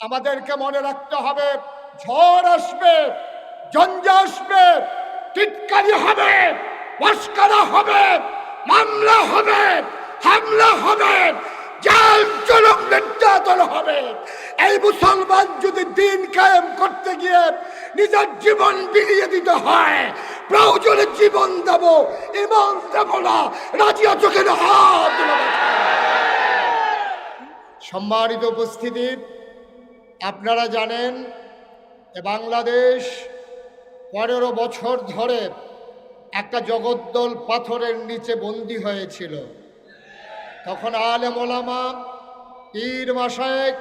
আমাদেরকে মনে রাখতে হবে, ঝড় আসবে, জঞ্জা আসবে, টিটকারি হবে, মস্কারা হবে, মামলা হবে, হামলা হবে, জাল জলম নির্যাতন হবে। এই মুসলমান যদি দিন কায়েম করতে গিয়ে নিজের জীবন বিলিয়ে দিতে হয়, প্রয়োজনে জীবন দেব, ইমান দেব না, রাজি আছো কেন? হাত সম্মানিত উপস্থিতি আপনারা জানেন বাংলাদেশ পনেরো বছর ধরে একটা জগদ্দল পাথরের নিচে বন্দী হয়েছিল। তখন আলে ওলামা পীর মাসায়েক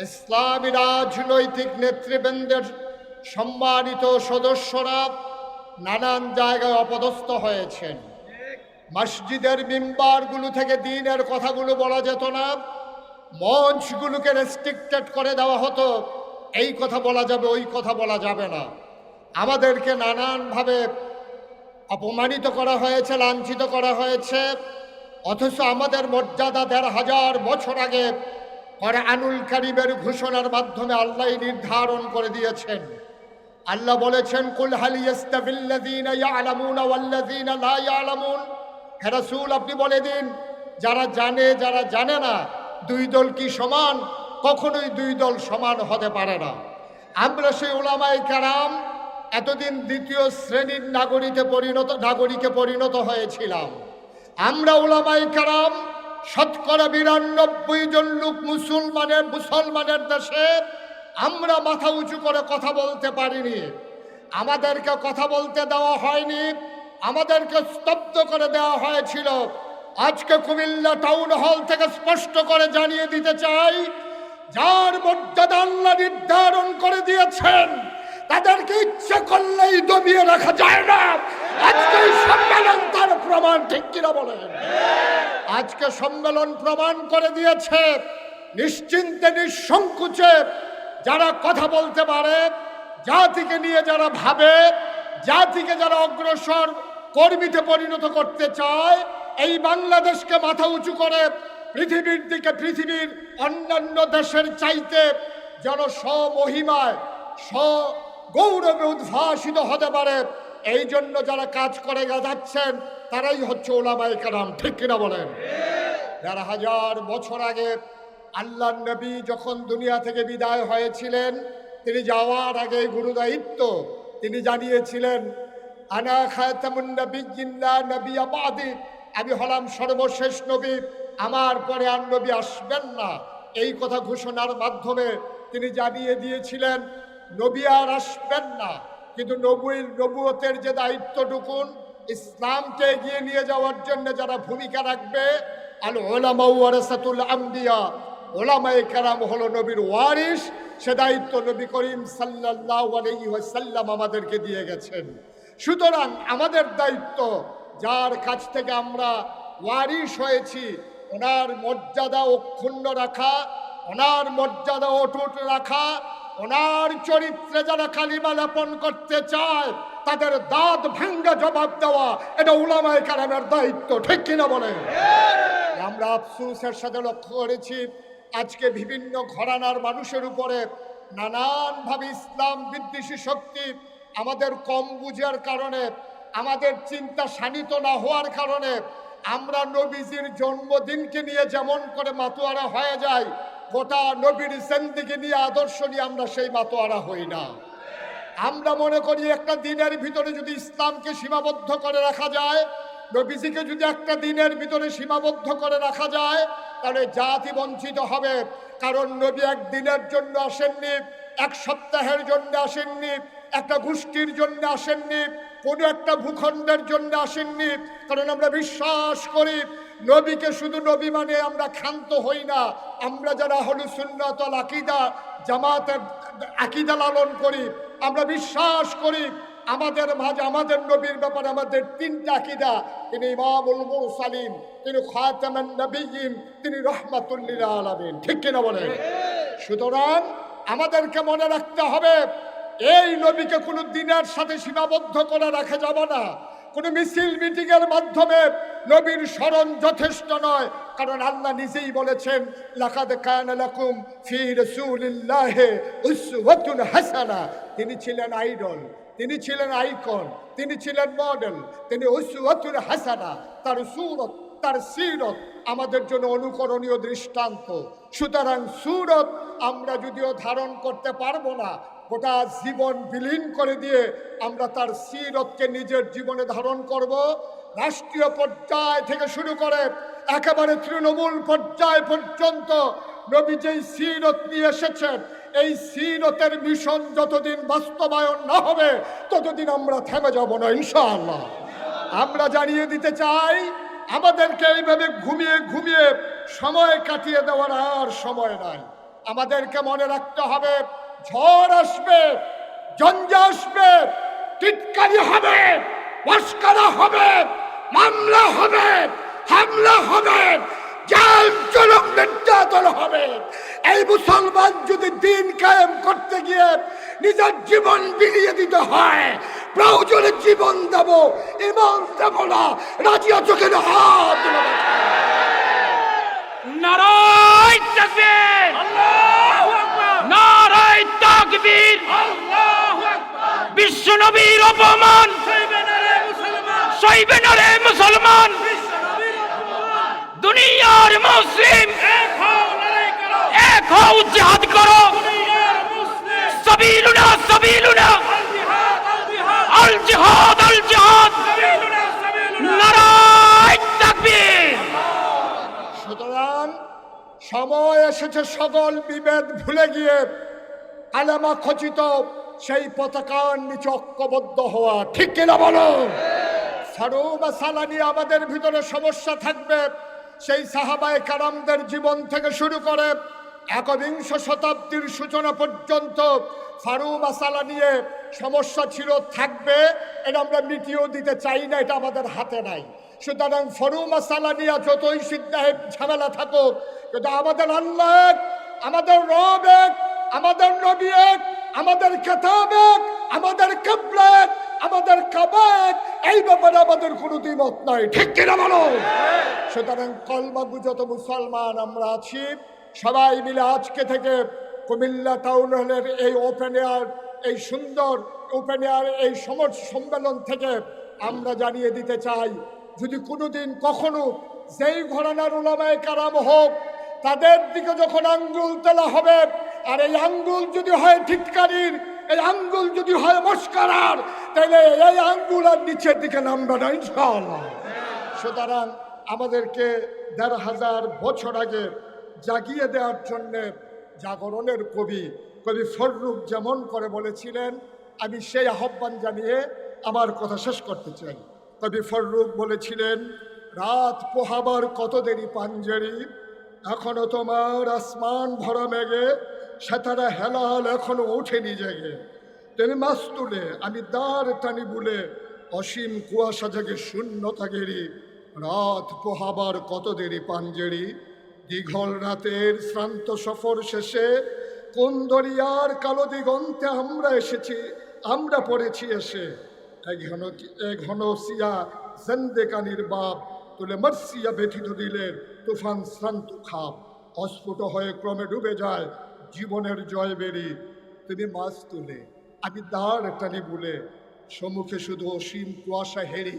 ইসলামী রাজনৈতিক নেতৃবৃন্দের সম্মানিত সদস্যরা নানান জায়গায় অপদস্থ হয়েছেন। মসজিদের মিম্বারগুলো থেকে দিনের কথাগুলো বলা যেত না। মঞ্চগুলোকে রেস্ট্রিক্টেড করে দেওয়া হতো। এই কথা বলা যাবে, ওই কথা বলা যাবে না। আমাদেরকে নানানভাবে অপমানিত করা হয়েছে, লাঞ্ছিত করা হয়েছে। অথচ আমাদের মর্যাদা দেড় হাজার বছর আগে পরে আনুল কারিমের ঘোষণার মাধ্যমে আল্লাহ নির্ধারণ করে দিয়েছেন। আল্লাহ বলেছেন, কুল হালি ইস্তাবিল্লাযীনা ইয়ালামুনা ওয়াল্লাযীনা লা ইয়ালামুন। হে রাসূল, আপনি বলে দিন, যারা জানে যারা জানে না দুই দল কি সমান? কখনোই দুই দল সমান হতে পারে না। আমরা সেই ওলামাই কারাম এতদিন দ্বিতীয় শ্রেণির নাগরিকে পরিণত নাগরিকে পরিণত হয়েছিলাম। আমরা ওলামাই কারাম শতকরা বিরানব্বই জন লোক মুসলমানের মুসলমানের দেশে আমরা মাথা উঁচু করে কথা বলতে পারিনি। আমাদেরকে কথা বলতে দেওয়া হয়নি। আমাদেরকে স্তব্ধ করে দেওয়া হয়েছিল। আজকে কুমিল্লা টাউন হল থেকে স্পষ্ট করে জানিয়ে দিতে চাই, যার মর্যাদা আল্লাহ নির্ধারণ করে দিয়েছেন, তাদেরকে ইচ্ছে করলেই দমিয়ে রাখা যায় না। আজকে সম্মেলন তার প্রমাণ, ঠিক কিনা বলেন? আজকে সম্মেলন প্রমাণ করে দিয়েছে, নিশ্চিন্তে, নিঃসংকোচে যারা কথা বলতে পারে, জাতিকে নিয়ে যারা ভাবে, জাতিকে যারা অগ্রসর কর্মীতে পরিণত করতে চায় এই বাংলাদেশকে মাথা উঁচু করে পৃথিবীর দিকে, পৃথিবীর অন্যান্য দেশের চাইতে যেন স্বমহিমায় স্ব গৌরবে উদ্ভাসিত হতে পারে, এই জন্য যারা কাজ করে যাচ্ছেন, তারাই হচ্ছে ওলামাই কারাম, ঠিক কিনা বলেন? দেড় হাজার বছর আগে আল্লাহ নবী যখন দুনিয়া থেকে বিদায় হয়েছিলেন, তিনি যাওয়ার আগে গুরু দায়িত্ব তিনি জানিয়েছিলেন, আনা খায়তামুন নবিয়্যিল্লা নবী আবাদি আমি হলাম সর্বশেষ নবী, আমার পরে আর নবী আসবেন না। এই কথা ঘোষণার মাধ্যমে তিনি জানিয়ে দিয়েছিলেন, নবী আর আসবেন না। কিন্তু নবীর নবুয়তের যে দায়িত্বটুকুন, ইসলামকে এগিয়ে নিয়ে যাওয়ার জন্য যারা ভূমিকা রাখবে আল ওলামা ওয়ারাসাতুল আম্বিয়া ওলামায়ে কেরাম হলো নবীর ওয়ারিস সে দায়িত্ব নবী করিম সাল্লাল্লাহু আলাইহি ওয়াসাল্লাম আমাদেরকে দিয়ে গেছেন। সুতরাং আমাদের দায়িত্ব যার কাছ থেকে আমরা ওয়ারিস হয়েছি ওনার মর্যাদা অক্ষুণ্ণ রাখা ওনার মর্যাদা অটুট রাখা ওনার চরিত্রে যারা কালিমা লেপন করতে চায় তাদের দাঁত ভাঙ্গা জবাব দেওয়া এটা উলামায় কারামের দায়িত্ব ঠিক কিনা বলে আমরা আফসুসের সাথে লক্ষ্য করেছি আজকে বিভিন্ন ঘরানার মানুষের উপরে নানানভাবে ইসলাম বিদ্বেষী শক্তি আমাদের কম বুঝার কারণে আমাদের চিন্তা শানিত না হওয়ার কারণে আমরা নবীজির জন্মদিনকে নিয়ে যেমন করে মাতোয়ারা হয়ে যায় গোটা নবীর সেন্দিকে নিয়ে আদর্শ নিয়ে আমরা সেই মাতোয়ারা হই না। আমরা মনে করি একটা দিনের ভিতরে যদি ইসলামকে সীমাবদ্ধ করে রাখা যায়, নবীজিকে যদি একটা দিনের ভিতরে সীমাবদ্ধ করে রাখা যায়, তাহলে জাতি বঞ্চিত হবে। কারণ নবী এক দিনের জন্য আসেননি, এক সপ্তাহের জন্য আসেননি, একটা গোষ্ঠীর জন্য আসেননি কোনো একটা ভূখণ্ডের জন্য আসেননি কারণ আমরা বিশ্বাস করি নবীকে শুধু নবী মানে আমরা ক্ষান্ত হই না। আমরা যারা হলু সুন্নতল আকিদা জামাতের আকিদা লালন করি আমরা বিশ্বাস করি আমাদের মাঝে আমাদের নবীর ব্যাপারে আমাদের তিনটা আকিদা। তিনি ইমামুল মুরসালিম তিনি খাতামান তিনি রহমাতুল্লিল আলামিন। ঠিক কিনা বলেন? সুতরাং আমাদেরকে মনে রাখতে হবে এই নবীকে কোনো দিনের সাথে সীমাবদ্ধ করে রাখা যাবে না। কোনো মিছিল মিটিংয়ের মাধ্যমে নবীর স্মরণ যথেষ্ট নয়। কারণ আল্লাহ নিজেই বলেছেন, লাকাদ কানা লাকুম ফি রাসূলিল্লাহি উসওয়াতুন হাসানা। তিনি ছিলেন আইডল, তিনি ছিলেন আইকন, তিনি ছিলেন মডেল, তিনি উসওয়াতুন হাসানা, তার সুরত। তার সিরত আমাদের জন্য অনুকরণীয় দৃষ্টান্ত। সুতরাং সুরত আমরা যদিও ধারণ করতে পারব না, গোটা জীবন বিলীন করে দিয়ে আমরা তার সিরতকে নিজের জীবনে ধারণ করব। রাষ্ট্রীয় পর্যায় থেকে শুরু করে একেবারে তৃণমূল পর্যায় পর্যন্ত নবী যেই সিরত নিয়ে এসেছেন, এই সিরতের মিশন যতদিন বাস্তবায়ন না হবে, ততদিন আমরা থেমে যাব না, ইনশাআল্লাহ। আমরা জানিয়ে দিতে চাই আমাদেরকে এইভাবে ঘুমিয়ে ঘুমিয়ে সময় কাটিয়ে দেওয়ার আর সময় নাই। আমাদেরকে মনে রাখতে হবে, ঝড় আসবে, জঞ্জা আসবে, টিটকারি হবে, মস্কারা হবে, মামলা হবে, হামলা হবে, জাল নির্যাতন হবে। এই মুসলমান যদি দিন কায়েম করতে গিয়ে নিজের জীবন বিলিয়ে দিতে হয় প্রয়োজনে জীবন দেব ইমান দেব না। রাজি আছো কেন? হাত তুলে নারায় তাকবীর। নারায় তাকবীর। বিশ্ব নবীর অপমান। সইবে না রে মুসলমান। দুনিয়ার মুসলিম এক হও জিহাদ করো সাবিলুনা সাবিলুনা আল জিহাদ আল জিহাদ নারায় তাকবীর সুতরাং সময় এসেছে সকল বিভেদ ভুলে গিয়ে। আলামা খচিত, সেই পতাকার নিচে ঐক্যবদ্ধ হওয়া। ঠিক কিনা বলো? বা সালানি আমাদের ভিতরে সমস্যা থাকবে। সেই সাহাবায় কারামদের জীবন থেকে শুরু করে একবিংশ শতাব্দীর সূচনা পর্যন্ত ফারু মাসালা নিয়ে সমস্যা ছিল, থাকবে। এটা আমরা মিটিয়েও দিতে চাই না, এটা আমাদের হাতে নাই। সুতরাং ফরু মাসালা নিয়ে যতই সিদ্ধাহে ঝামেলা থাকুক কিন্তু আমাদের আল্লাহ এক, আমাদের রব এক আমাদের নবী এক আমাদের কেতাব এক আমাদের কেবলা এক আমাদের কাবা এই ব্যাপারে আমাদের কোনো দ্বিমত নাই। ঠিক কিনা বলো? সুতরাং কলমাগু যত মুসলমান আমরা আছি সবাই মিলে আজকে থেকে কুমিল্লা টাউন হলের এই ওপেন এয়ার এই সুন্দর ওপেন এয়ার এই সমর সম্মেলন থেকে আমরা জানিয়ে দিতে চাই যদি কোনোদিন কখনো যেই ঘরানার ওলামায় কারাম হোক, তাদের দিকে যখন আঙ্গুল তোলা হবে, আর এই আঙ্গুল যদি হয় ঠিককারির, এই আঙ্গুল যদি হয় মস্কারার তাহলে এই আঙ্গুল আর নিচের দিকে নামবে না, ইনশাআল্লাহ। সুতরাং আমাদেরকে দেড় হাজার বছর আগে জাগিয়ে দেওয়ার জন্যে জাগরণের কবি কবি ফররুখ যেমন করে বলেছিলেন, আমি সেই আহ্বান জানিয়ে আমার কথা শেষ করতে চাই। কবি ফররুখ বলেছিলেন, রাত পোহাবার কত দেরি পাঞ্জেরি? এখনও তোমার আসমান ভরা মেঘে, সেতারা হেলাল এখনও ওঠেনি জেগে। তুমি মাছ তুলে আমি দাঁড় টানি বুলে, অসীম কুয়াশা জাগে শূন্যতা গেরি রাত পোহাবার কত দেরি পাঞ্জেরি? দীঘল রাতের শ্রান্ত সফর শেষে, কোন দরিয়ার কালো দিগন্তে আমরা এসেছি, আমরা পড়েছি এসে। ঘন ঘন সিয়া জেন্দেকানির বাপ, তুলে মার্সিয়া ব্যথিত দিলের তুফান শ্রান্ত খাপ। অস্ফুট হয়ে ক্রমে ডুবে যায় জীবনের জয় বেরি। তুমি মাছ তুলে, আমি দাঁড় টানি বলে, সম্মুখে শুধু অসীম কুয়াশা হেরি।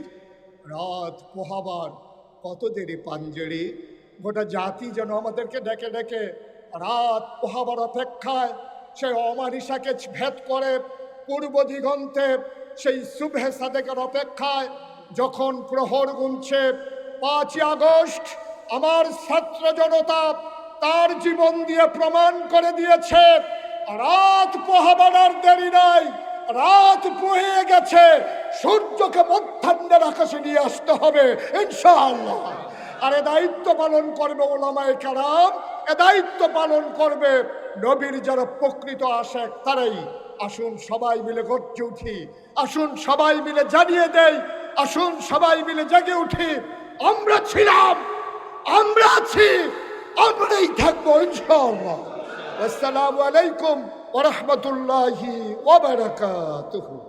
রাত পোহাবার, কত দেরি পাঞ্জেরি? গোটা জাতি যেন আমাদেরকে ডেকে ডেকে, রাত পোহাবার অপেক্ষায় সে অমানিসাকে ভেদ করে পূর্ব দিগন্তে সেই শুভে সাদেকের অপেক্ষায় যখন প্রহর গুনছে, পাঁচই আগস্ট আমার ছাত্র জনতা তার জীবন দিয়ে প্রমাণ করে দিয়েছে, রাত পোহাবার দেরি নাই, রাত পুড়িয়ে গেছে, সূর্যকে মধ্যাহ্নের আকাশে নিয়ে আসতে হবে, ইনশাআল্লাহ। আর এ দায়িত্ব পালন করবে ওলামায় কারাম, এ দায়িত্ব পালন করবে নবীর যারা প্রকৃত আসে তারাই। আসুন সবাই মিলে গর্জে উঠি। আসুন সবাই মিলে জানিয়ে দেই। আসুন সবাই মিলে জেগে উঠি। আমরা ছিলাম, আমরা আছি, আমরাই থাকব ইনশাআল্লাহ। আসসালামু আলাইকুম ওরহমতুল্লাহি ওবারাকাতুহু